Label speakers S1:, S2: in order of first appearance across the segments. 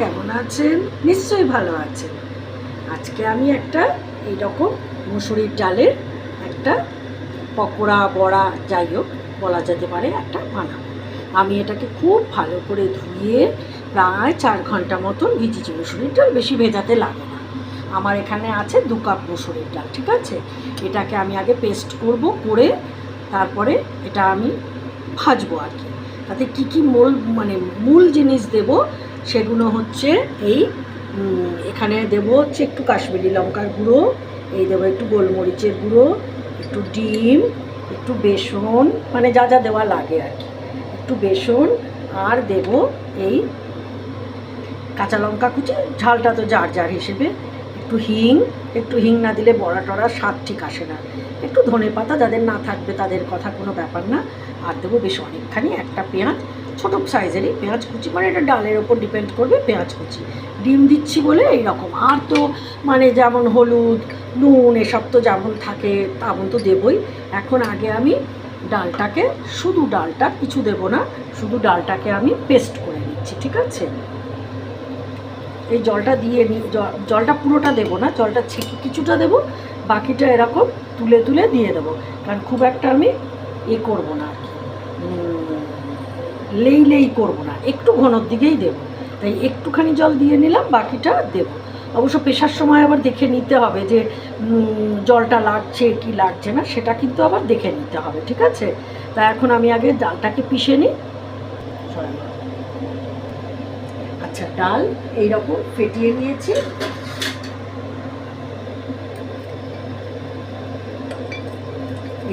S1: কেমন আছেন? নিশ্চয়ই ভালো আছেন। আজকে আমি একটা এইরকম মুসুরির ডালের একটা পকোড়া, বড়া, যাই হোক, বলা যেতে পারে একটা বানাবো। আমি এটাকে খুব ভালো করে ধুয়ে প্রায় চার ঘণ্টা মতন ভিজিয়েছি মুসুরির ডাল, বেশি ভেজাতে লাগে না। আমার এখানে আছে দু কাপ মুসুরির ডাল, ঠিক আছে? এটাকে আমি আগে পেস্ট করব, করে তারপরে এটা আমি ভাজবো আর কি। তাতে কী কী মূল মানে মূল জিনিস দেব সেগুলো হচ্ছে এই এখানে দেবো হচ্ছে একটু কাশ্মীরি লঙ্কার গুঁড়ো, এই দেবো একটু গোলমরিচের গুঁড়ো, একটু ডিম, একটু বেসন মানে যা যা দেওয়া লাগে আর কি। একটু বেসন আর দেব এই কাঁচা লঙ্কা কুচি, ঝালটা তো যার যার হিসেবে। একটু হিং একটু হিং না দিলে বড়া টড়া স্বাদ ঠিক আসে না। একটু ধনে পাতা যাদের না থাকবে তাদের কথা কোনো ব্যাপার না। আর দেবো বেশ অনেকখানি, একটা পেঁয়াজ ছোটো সাইজেরই পেঁয়াজ কুচি। মানে এটা ডালের ওপর ডিপেন্ড করবে পেঁয়াজ কুচি। ডিম দিচ্ছি বলে এই রকম আর তো মানে যেমন হলুদ, নুন এসব তো যেমন থাকে তেমন তো দেবই। এখন আগে আমি ডালটাকে, শুধু ডালটা, কিছু দেবো না, শুধু ডালটাকে আমি পেস্ট করে নিচ্ছি, ঠিক আছে? এই জলটা দিয়ে নি জলটা পুরোটা দেবো না, জলটা ছেঁকে কিছুটা দেবো, বাকিটা এরকম তুলে তুলে দিয়ে দেবো। কারণ খুব একটা আমি এ করব না আর কি। লেই লেই করব না, একটু ঘনর দিকেই দেবো। তাই একটুখানি জল দিয়ে নিলাম, বাকিটা দেবো। অবশ্য পেশার সময় আবার দেখে নিতে হবে যে জলটা লাগছে কি লাগছে না, সেটা কিন্তু আবার দেখে নিতে হবে, ঠিক আছে? তা এখন আমি আগে ডালটাকে পিষে নিই। আচ্ছা ডাল এইরকম ফেটিয়ে নিয়েছি।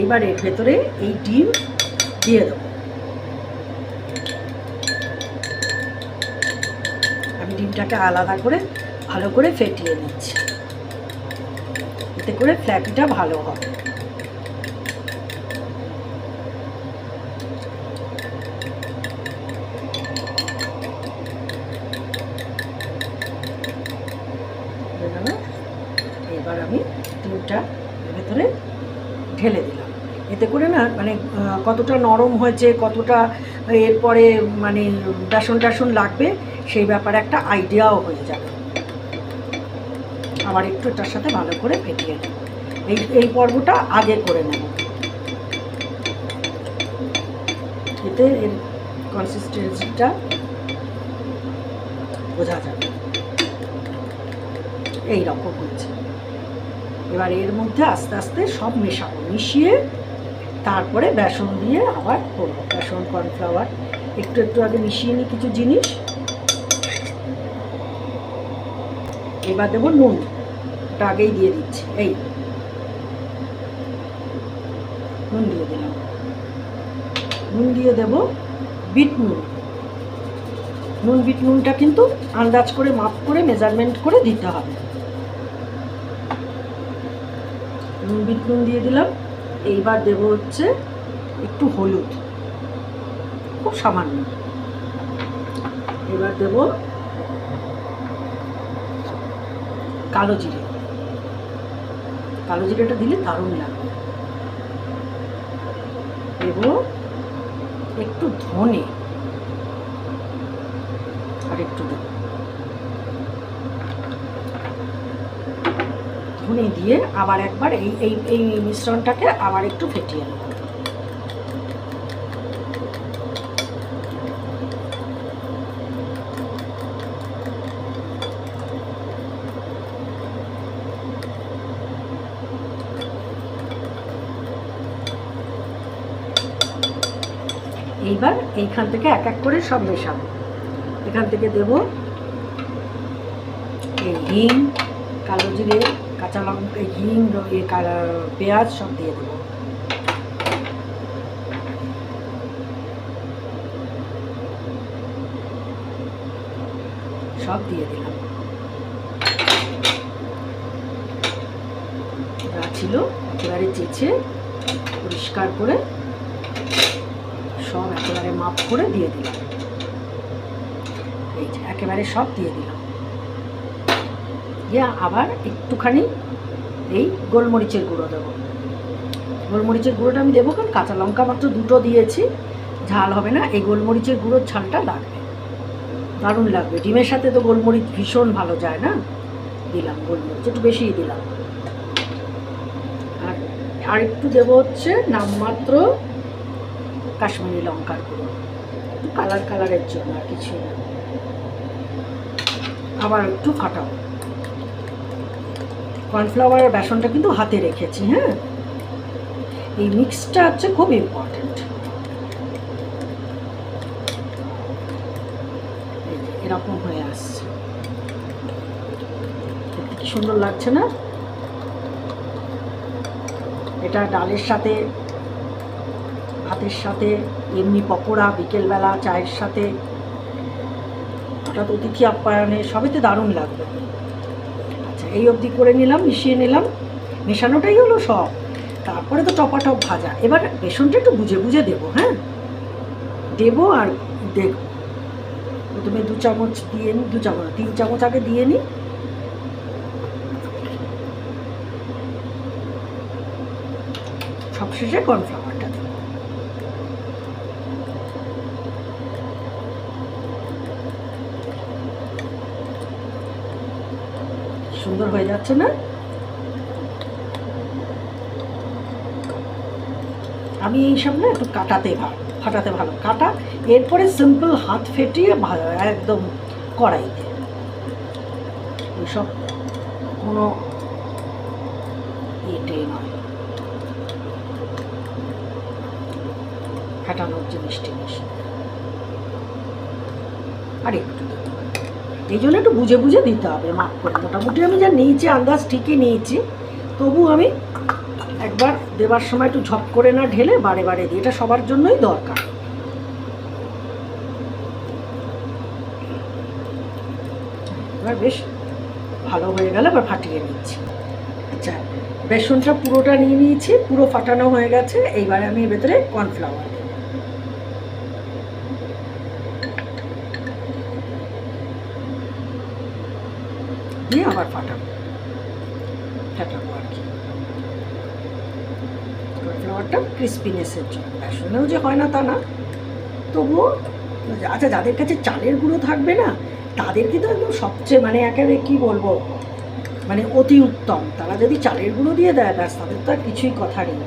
S1: এবার এর ভেতরে এই ডিম দিয়ে দেবো আমি ডিমটাকে আলাদা করে ভালো করে ফেটিয়ে নিচ্ছি। এতে করে ফ্ল্যাপিটা ভালো হবে। এবার আমি ডিমটা ভেতরে ঢেলে দিলাম। এতে করে না মানে কতটা নরম হয়েছে, কতটা এরপরে মানে বেসন টাসন লাগবে সেই ব্যাপারে একটা আইডিয়াও হয়ে যাবে। আবার একটু এটার সাথে ভালো করে ফেটিয়ে নেব। এই এই পর্বটা আগে করে নেব। এতে এর কনসিস্টেন্সিটা বোঝা যাবে। এই রকম হচ্ছে এবার এর মধ্যে আস্তে আস্তে সব মেশাবো, মিশিয়ে তারপরে বেসন দিয়ে আবার করব। বেসন কর্নফ্লাওয়ার একটু একটু আগে মিশিয়ে নিই কিছু জিনিস। এবার দেবো নুন। ওটা আগেই দিয়ে দিচ্ছি। এই। নুন দিয়ে দিলাম। নুন দিয়ে দেব বিট নুন। নুন, বিট নুনটা কিন্তু আন্দাজ করে, মাপ করে মেজারমেন্ট করে দিতে হবে। নুন, বিট নুন দিয়ে দিলাম। এইবার দেব হচ্ছে একটু হলুদ। খুব সামান্য। এবার দেব কালো জিরে। কালো জিরেটা দিলে দারুণ লাগবে দেব একটু ধনে। আর একটু ধনে দিয়ে আবার একবার এই এই এই মিশ্রণটাকে আবার একটু ফেটিয়ে নেব। এইবার এইখান থেকে এক এক করে সব মেশাবো। এখান থেকে দেব হিং, কালো জিরে, কাঁচা লঙ্কা হিং পেঁয়াজ সব দিয়ে দেবো। সব দিয়ে দিলাম। ছিল একেবারে চেঁচে পরিষ্কার করে সব একেবারে মাপ করে দিয়ে দিলাম। এই একেবারে সব দিয়ে দিলাম। দিয়ে আবার একটুখানি এই গোলমরিচের গুঁড়ো দেবো। গোলমরিচের গুঁড়োটা আমি দেবো কারণ কাঁচা লঙ্কা মাত্র দুটো দিয়েছি, ঝাল হবে না। এই গোলমরিচের গুঁড়োর ঝালটা লাগবে। দারুণ লাগবে। ডিমের সাথে তো গোলমরিচ ভীষণ ভালো যায় না? দিলাম গোলমরিচ, একটু বেশিই দিলাম। আর আর একটু দেবো হচ্ছে নামমাত্র কাশ্মীরি লঙ্কার গুঁড়ো। কালার কালারের জন্য না। আবার একটু ফাটাবো কর্নফ্লাওয়ারের বেসনটা কিন্তু হাতে রেখেছি হ্যাঁ? এই মিক্সটা হচ্ছে খুব ইম্পর্টেন্ট এরকম হয়ে আসছে। সুন্দর লাগছে না? এটা ডালের সাথে ভাতের সাথে, এমনি পকোড়া, বিকেলবেলা চায়ের সাথে। হঠাৎ অতিথি আপ্যায়নে সবেতে দারুণ লাগবে আচ্ছা এই অবধি করে নিলাম, মিশিয়ে নিলাম। মেশানোটাই হলো সব। তারপরে তো টপাটপ ভাজা। এবার বেসনটা একটু বুঝে বুঝে দেবো হ্যাঁ? দেবো আর দেখব। প্রথমে দু চামচ দিয়ে নিই দু চামচ, তিন চামচ আগে দিয়ে নিই সবশেষে কর্নফ্লাওয়ারটা দেবো সুন্দর হয়ে যাচ্ছে না? আমি এইসব না একটু কাটাতে ভালো ফাটাতে ভালো। কাটা, এরপরে সিম্পল হাত ফেটিয়ে ভালো একদম কড়াইতে। এইসব কোনো ইয়েটাই নয়। ফাটানোর জিনিস টিনিস আর একটু। এই জন্য একটু বুঝে বুঝে দিতে হবে মাপ করে। মোটামুটি আমি যা নিয়েছি, আন্দাজ ঠিকই নিয়েছি। তবু আমি একবার দেবার সময় একটু ঝপ করে না ঢেলে বারে বারে দিই। এটা সবার জন্যই দরকার। এবার বেশ ভালো হয়ে গেল, এবার ফাটিয়ে নিচ্ছি। আচ্ছা বেসনটা পুরোটা নিয়ে নিয়েছি, পুরো ফাটানো হয়ে গেছে। এইবারে আমি এর ভেতরে কর্নফ্লাওয়ার দিয়ে আবার ফাটাবো? ফাটাবো আর কি। কর্নফ্লাওয়ারটা ক্রিস্পিনেসের জন্য। বেসনেও যে হয় না তা না। তবুও আচ্ছা যাদের কাছে চালের গুঁড়ো থাকবে না তাদের কিন্তু একদম সবচেয়ে মানে একেবারে কী বলব? মানে অতি উত্তম। তারা যদি চালের গুঁড়ো দিয়ে দেয়, ব্যাস, তাদের তো আর কিছুই কথা নেই।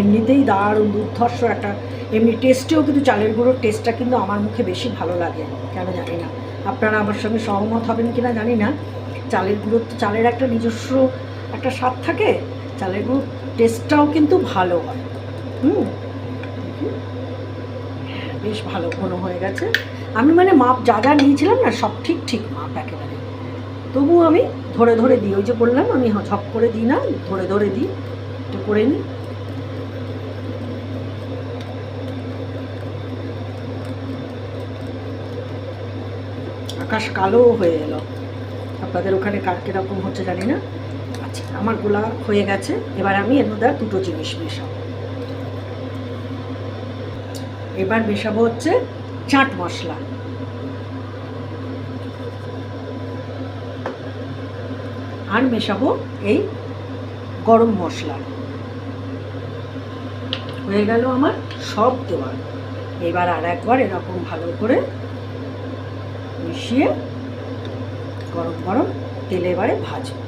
S1: এমনিতেই দারুণ, দুর্ধর্ষ একটা, এমনি টেস্টেও কিন্তু চালের গুঁড়োর টেস্টটা কিন্তু আমার মুখে বেশি ভালো লাগে। কেন জানি না। আপনারা আমার সঙ্গে সহমত হবেন কিনা জানি না। চালের গুঁড়োর তো চালের একটা নিজস্ব একটা স্বাদ থাকে, চালের গুঁড়োর টেস্টটাও কিন্তু ভালো হয়। হুম? বেশ ভালো ঘন হয়ে গেছে। আমি মানে মাপ যা যা নিয়েছিলাম না, সব ঠিক ঠিক মাপ একেবারে। তবু আমি ধরে ধরে দিই, ওই যে বললাম, আমি ঝপ করে দিই না, ধরে ধরে দিই, একটু করে নিই। আকাশ কালো হয়ে এলো। আপনাদের ওখানে কার কীরকম হচ্ছে জানি না। আচ্ছা আমার গোলা হয়ে গেছে। এবার আমি এর মধ্যে দুটো জিনিস মেশাবো। এবার মেশাবো হচ্ছে চাট মশলা। আর মেশাবো এই গরম মশলা। হয়ে গেল আমার সব দেওয়া। এবার আর একবার এরকম ভালো করে মিশিয়ে গরম গরম তেলে এবারে ভাজবো।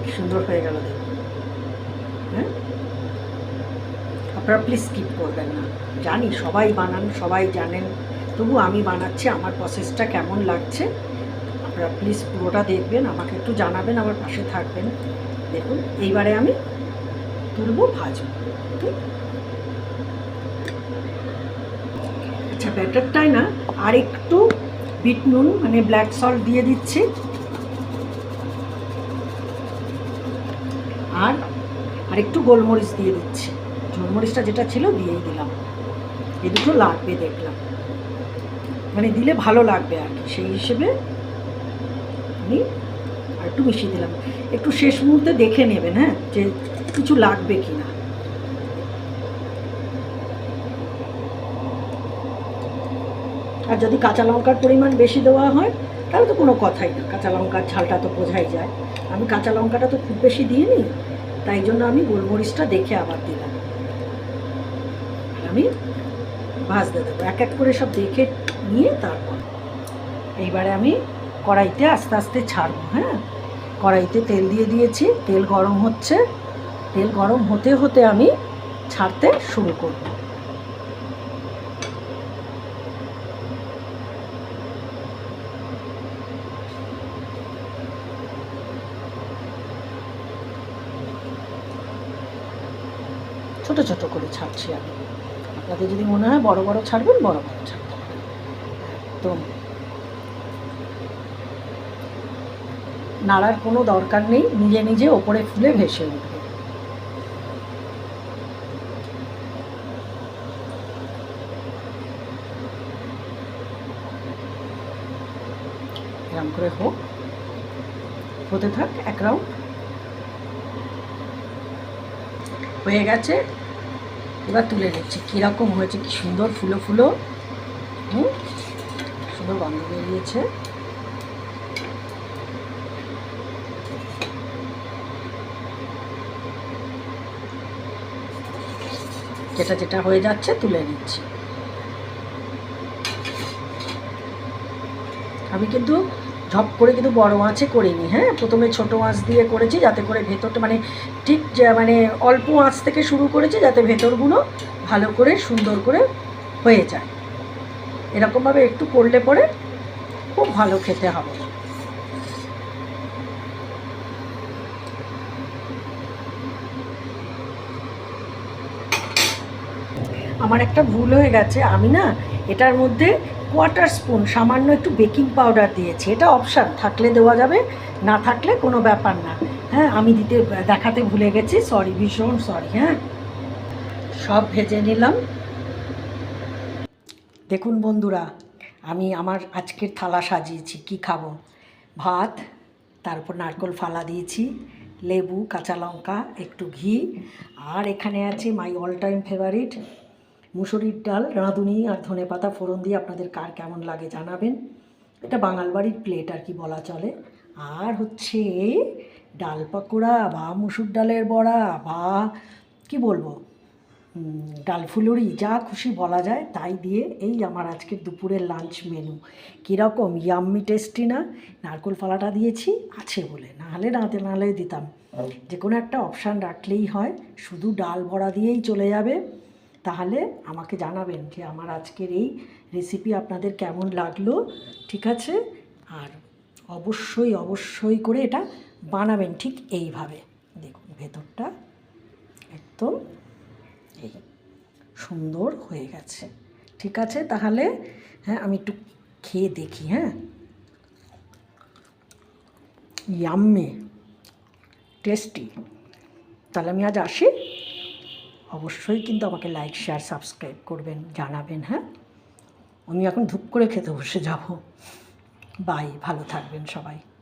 S1: কি সুন্দর হয়ে গেল দেখুন হ্যাঁ? আপনারা প্লিজ স্কিপ করবেন না। জানি সবাই বানান, সবাই জানেন। তবু আমি বানাচ্ছি, আমার প্রসেসটা কেমন লাগছে, আপনারা প্লিজ পুরোটা দেখবেন, আমাকে একটু জানাবেন, আমার পাশে থাকবেন। দেখুন, এইবারে আমি তুলবো, ভাজবো। ঠিক আচ্ছা ব্যাটারটায় না আর একটু বিট নুন মানে ব্ল্যাক সল্ট দিয়ে দিচ্ছি। আর আর একটু গোলমরিচ দিয়ে দিচ্ছি। গোলমরিচটা যেটা ছিল দিয়েই দিলাম। এই দুটো লাগবে দেখলাম। মানে দিলে ভালো লাগবে আর কি। সেই হিসেবে আমি আর একটু মিশিয়ে দিলাম। একটু শেষ মুহূর্তে দেখে নেবেন হ্যাঁ যে কিছু লাগবে কি না আর যদি কাঁচা লঙ্কার পরিমাণ বেশি দেওয়া হয়, তাহলে তো কোনো কথাই না। কাঁচা লঙ্কার ঝালটা তো বোঝাই যায়। আমি কাঁচা লঙ্কাটা তো খুব বেশি দিইনি, তাই জন্য আমি গোলমরিচটা দেখে আবার দিলাম। আমি ভাজতে দেবো। এক এক করে সব দেখে নিয়ে তারপর এইবারে আমি কড়াইতে আস্তে আস্তে ছাড়বো হ্যাঁ? কড়াইতে তেল দিয়ে দিয়েছি। তেল গরম হচ্ছে। তেল গরম হতে হতে আমি ছাড়তে শুরু করব। ছোট ছোট করে ছাড়ছি আমি। আপনাদের যদি মনে হয় বড় বড় ছাড়বেন, বড় বড় ছাড়তে একদম নাড়ার কোনো দরকার নেই, নিজে নিজে ওপরে ফুলে ভেসে উঠবে। করে হোক। হতে থাক, এক রাউন্ড। হয়ে গেছে। এবার তুলে নিচ্ছি। কীরকম হয়েছে, কি সুন্দর ফুলো ফুলো। হুম, সুন্দর গন্ধ বেরিয়েছে। যেটা যেটা হয়ে যাচ্ছে তুলে নিচ্ছি। আমি কিন্তু ঝপ করে কিন্তু বড় মাছে করিনি হ্যাঁ? প্রথমে ছোট মাছ দিয়ে করেছি যাতে করে ভেতরটা মানে ঠিক মানে অল্প মাছ থেকে শুরু করেছি যাতে ভেতরগুলো ভালো করে সুন্দর করে হয়ে যায়। এরকমভাবে একটু করলে পরে খুব ভালো খেতে হবে। আমার একটা ভুল হয়ে গেছে। আমি না এটার মধ্যে কোয়ার্টার স্পুন সামান্য একটু বেকিং পাউডার দিয়েছি। এটা অপশান থাকলে দেওয়া যাবে, না থাকলে কোনো ব্যাপার না। হ্যাঁ আমি দিতে, দেখাতে ভুলে গেছি সরি ভীষণ সরি হ্যাঁ। সব ভেজে নিলাম। দেখুন বন্ধুরা, আমি আমার আজকের থালা সাজিয়েছি, কি খাব? ভাত, তারপর নারকোল ফালা দিয়েছি, লেবু, কাঁচা লঙ্কা, একটু ঘি, আর এখানে আছে মাই অল টাইম ফেভারিট মুসুরির ডাল রাঁধুনি আর ধনে পাতা ফোড়ন দিয়ে আপনাদের কার কেমন লাগে জানাবেন। এটা বাঙাল বাড়ির প্লেট আর কি বলা চলে। আর হচ্ছে ডাল পাকোড়া বা মুসুর ডালের বড়া বা কি বলব ডাল ফুলুরি যা খুশি বলা যায় তাই দিয়ে এই আমার আজকের দুপুরের লাঞ্চ মেনু কীরকম ইয়াম্মি টেস্টি না নারকোল ফালাটা দিয়েছি আছে বলে। নাহলে নাতে নাহলে দিতাম। যে কোনো একটা অপশান রাখলেই হয়। শুধু ডাল বড়া দিয়েই চলে যাবে। তাহলে আমাকে জানাবেন যে আমার আজকের এই রেসিপি আপনাদের কেমন লাগল, ঠিক আছে? আর অবশ্যই অবশ্যই করে এটা বানাবেন ঠিক এইভাবে। দেখুন, ভেতরটা একদম এই সুন্দর হয়ে গেছে। ঠিক আছে? তাহলে হ্যাঁ আমি একটু খেয়ে দেখি হ্যাঁ? ইয়াম্মি টেস্টি তাহলে আমি আজ আসি। অবশ্যই কিন্তু আমাকে লাইক শেয়ার সাবস্ক্রাইব করবেন, জানাবেন হ্যাঁ? আমি এখন ধূপ করে খেতে বসে যাব। বাই ভালো থাকবেন সবাই।